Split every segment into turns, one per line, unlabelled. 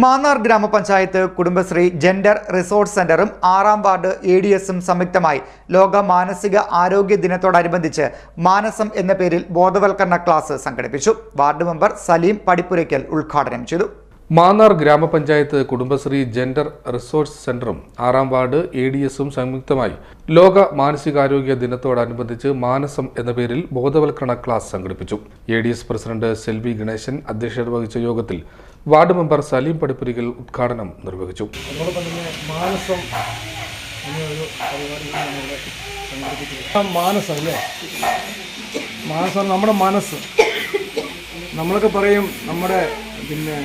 മാന്നാർ ഗ്രാമപഞ്ചായത്ത് Kudumbashree gender resort സെന്ററും ആറാം വാർഡ് എ ഡി എസും സംയുക്തമായി ലോക മാനസിക ആരോഗ്യ ദിനത്തോടനുബന്ധിച്ച് മാനസം എന്ന പേരിൽ ബോധവൽക്കരണ ക്ലാസ് സംഘടിപ്പിച്ചു. വാർഡ് മെമ്പർ സലീം പടിപ്പുരയ്ക്കൽ ഉദ്ഘാടനം ചെയ്തു.
മാന്നാർ ഗ്രാമപഞ്ചായത്ത് കുടുംബശ്രീ ജെൻഡർ റിസോഴ്സ് സെന്ററും ആറാം വാർഡ് എ ഡി എസും സംയുക്തമായി ലോക മാനസികാരോഗ്യ ദിനത്തോടനുബന്ധിച്ച് മാനസം എന്ന പേരിൽ ബോധവൽക്കരണ ക്ലാസ് സംഘടിപ്പിച്ചു. A D S president Selvi Ganesan അധ്യക്ഷത വഹിച്ച യോഗത്തിൽ വാർഡ് മെമ്പർ സലീം പടിപ്പുരികൾ ഉദ്ഘാടനം നിർവഹിച്ചു.
മാനസം മാനസം മാനസം നമ്മുടെ മനസ്സ്. നമ്മളൊക്കെ പറയും നമ്മുടെ പിന്നെ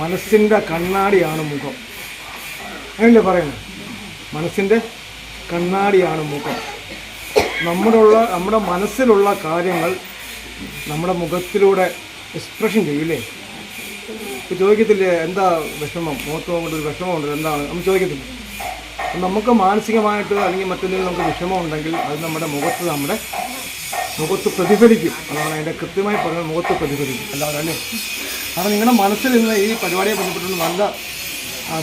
മനസ്സിന്റെ കണ്ണാടിയാണ് മുഖം. അങ്ങനല്ലേ പറയുന്നത്? മനസ്സിന്റെ കണ്ണാടിയാണ് മുഖം. നമ്മുടെ ഉള്ള നമ്മുടെ മനസ്സിലുള്ള കാര്യങ്ങൾ നമ്മുടെ മുഖത്തിലൂടെ എക്സ്പ്രഷൻ ചെയ്യില്ലേ? ഇപ്പോൾ ചോദിക്കത്തില്ലേ എന്താ വിഷമം? മുഖത്ത് കൊണ്ട് ഒരു വിഷമമുണ്ട് എന്താണ്? നമ്മൾ ചോദിക്കത്തില്ല? നമുക്ക് മാനസികമായിട്ട് അല്ലെങ്കിൽ മറ്റെന്തെങ്കിലും നമുക്ക് വിഷമം ഉണ്ടെങ്കിൽ അത് നമ്മുടെ മുഖത്ത് നമ്മുടെ മുഖത്ത് പ്രതിഫലിക്കും. അതാണ് അതിന്റെ കൃത്യമായി പറയുന്നത് മുഖത്ത് പ്രതിഫലിക്കും. അല്ലാതെ അല്ലേ? കാരണം നിങ്ങളുടെ മനസ്സിൽ നിന്ന് ഈ പരിപാടിയെ ബന്ധപ്പെട്ടുള്ള നല്ല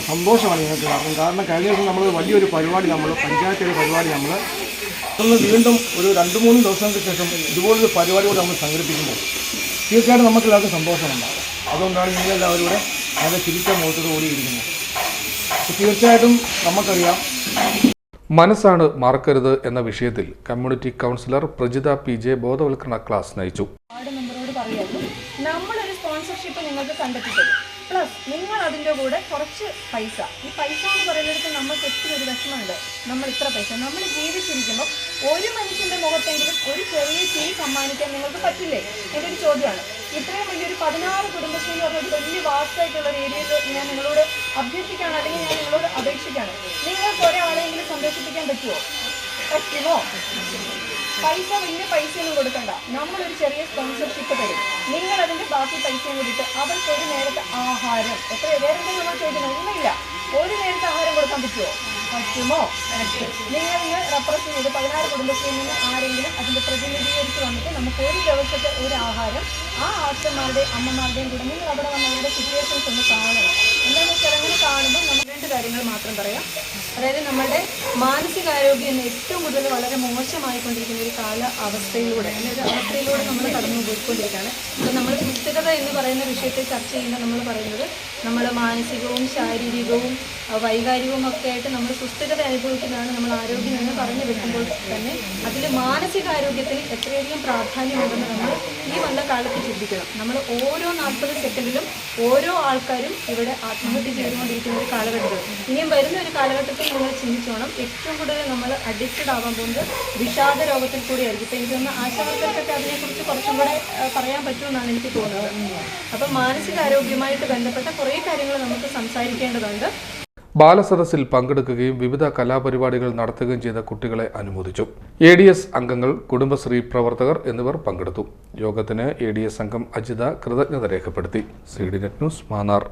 സന്തോഷമാണ് ഞങ്ങൾക്ക് കാരണം കാരണം കഴിഞ്ഞ ദിവസം നമ്മൾ വലിയൊരു പരിപാടി നമ്മൾ പഞ്ചായത്തിലെ പരിപാടി നമ്മൾ ഒന്ന് വീണ്ടും ഒരു രണ്ട് മൂന്ന് ദിവസങ്ങൾക്ക് ശേഷം ഇതുപോലൊരു പരിപാടി കൂടെ നമ്മൾ സംഘടിപ്പിക്കുമ്പോൾ തീർച്ചയായിട്ടും നമുക്ക് എല്ലാവർക്കും സന്തോഷമുണ്ടാകും അതുകൊണ്ടാണ് നിങ്ങളെല്ലാവരും കൂടെ നല്ല ചിരിച്ച മുഖത്തോടു കൂടിയിരിക്കുന്നത് തീർച്ചയായിട്ടും നമുക്കറിയാം
മനസ്സാണ് മറക്കരുത് എന്ന വിഷയത്തിൽ community councillor Prajitha P J ബോധവൽക്കരണ ക്ലാസ് നയിച്ചു.
നമ്മളൊരു സ്പോൺസർഷിപ്പ് നിങ്ങൾക്ക് കണ്ടെത്തി പ്ലസ് നിങ്ങൾ അതിന്റെ കൂടെ കുറച്ച് പൈസ. ഈ പൈസ എന്ന് പറയുന്നിടത്ത് നമുക്ക് എപ്പോഴും ഒരു വിഷമമുണ്ട്. നമ്മൾ ഇത്ര പൈസ നമ്മൾ ജീവിച്ചിരിക്കുമ്പോൾ ഒരു മനുഷ്യന്റെ മുഖത്തെങ്കിലും ഒരു ചെറിയ ചിരി സമ്മാനിക്കാൻ നിങ്ങൾക്ക് പറ്റില്ലേ? എന്റെ ഒരു ചോദ്യമാണ്. ഇത്രയും വലിയൊരു പതിനാറ് കുടുംബശ്രീ എന്ന് പറഞ്ഞ വലിയ വാസ്തായിട്ടുള്ള രീതിയിൽ ഞാൻ നിങ്ങളോട് അഭ്യർത്ഥിക്കുകയാണ് അല്ലെങ്കിൽ ഞാൻ നിങ്ങളോട് അപേക്ഷിക്കുകയാണ്. പറ്റുമോ പറ്റുമോ പൈസ വലിയ പൈസയൊന്നും കൊടുക്കണ്ട. നമ്മളൊരു ചെറിയ സ്പോൺസർഷിപ്പ് തരും. നിങ്ങൾ അതിന്റെ ബാക്കി പൈസ കൂടിയിട്ട് അവർക്ക് ഒരു നേരത്തെ ആഹാരം. എത്ര വേറെ എന്തെങ്കിലും നമ്മൾ ചോദിക്കുന്നത്? ഒന്നുമില്ല. ഒരു നേരത്തെ ആഹാരം കൊടുക്കാൻ പറ്റുമോ പറ്റുമോ? നിങ്ങൾ ഇന്ന് റെപ്രസെന്റ് ചെയ്ത് പതിനാറ് കുടുംബശ്രീയിൽ നിന്ന് ആരെങ്കിലും അതിന്റെ പ്രതിനിധീകരിച്ച് വന്നിട്ട് നമുക്ക് ഒരു ദിവസത്തെ ഒരു ആഹാരം ആ ആശന്മാരുടെയും അമ്മമാരുടെയും കൂടെ നിങ്ങൾ അവിടെ വന്ന് അവരുടെ സിറ്റുവേഷൻസ് ഒന്ന് കാണണം. എന്താണെന്ന് വെച്ചാൽ അങ്ങനെ കാണുമ്പോൾ നമുക്ക് രണ്ട് കാര്യങ്ങൾ മാത്രം പറയാം. അതായത് നമ്മുടെ മാനസികാരോഗ്യം ഏറ്റവും കൂടുതൽ വളരെ മോശമായിക്കൊണ്ടിരിക്കുന്ന ഒരു കാല അവസ്ഥയിലൂടെ അല്ലെങ്കിൽ അവസ്ഥയിലൂടെ നമ്മൾ കടന്നു പോയിക്കൊണ്ടിരിക്കുകയാണ്. അപ്പോൾ നമ്മൾ സുസ്ഥിരത എന്ന് പറയുന്ന വിഷയത്തെ ചർച്ച ചെയ്യുമ്പോൾ നമ്മൾ പറയുന്നത് നമ്മൾ മാനസികവും ശാരീരികവും വൈകാരികവും ഒക്കെ ആയിട്ട് നമ്മൾ സുസ്ഥിരത അനുഭവിക്കുന്നതാണ് നമ്മൾ ആരോഗ്യം എന്ന് പറഞ്ഞു വെക്കുമ്പോൾ തന്നെ അതിൽ മാനസികാരോഗ്യത്തിന് എത്രയധികം പ്രാധാന്യമുണ്ടെന്ന് നമ്മൾ ഈ വന്ന കാലത്ത് ചിന്തിക്കണം. നമ്മൾ ഓരോ നാൽപ്പത് സെക്കൻഡിലും ഓരോ ആൾക്കാരും ഇവിടെ ആത്മഹത്യ ചെയ്തുകൊണ്ടിരിക്കുന്ന ഒരു കാലഘട്ടത്തിൽ ഇനിയും വരുന്ന ഒരു കാലഘട്ടത്തിൽ നിങ്ങൾ ചിന്തിച്ചോണം. ഏറ്റവും കൂടുതൽ നമ്മൾ അഡിക്റ്റഡ് ആവാൻ പോകുന്നത് വിഷാദ രോഗത്തിൽ കൂടിയായിരിക്കും. ഇപ്പം എനിക്കൊന്ന് ആശാവർക്കർക്കൊക്കെ അതിനെക്കുറിച്ച് കുറച്ചും കൂടെ പറയാൻ പറ്റുമെന്നാണ് എനിക്ക് തോന്നുന്നത്. അപ്പം മാനസികാരോഗ്യമായിട്ട് ബന്ധപ്പെട്ട കുറേ കാര്യങ്ങൾ നമുക്ക് സംസാരിക്കേണ്ടതുണ്ട്.
ബാലസദസ്സിൽ പങ്കെടുക്കുകയും വിവിധ കലാപരിപാടികൾ നടത്തുകയും ചെയ്ത കുട്ടികളെ അനുമോദിച്ചു. എ ഡി എസ് അംഗങ്ങൾ കുടുംബശ്രീ പ്രവർത്തകർ എന്നിവർ പങ്കെടുത്തു. യോഗത്തിന് എ ഡി എസ് അംഗം അജിത കൃതജ്ഞത രേഖപ്പെടുത്തി. C D net news Mannar.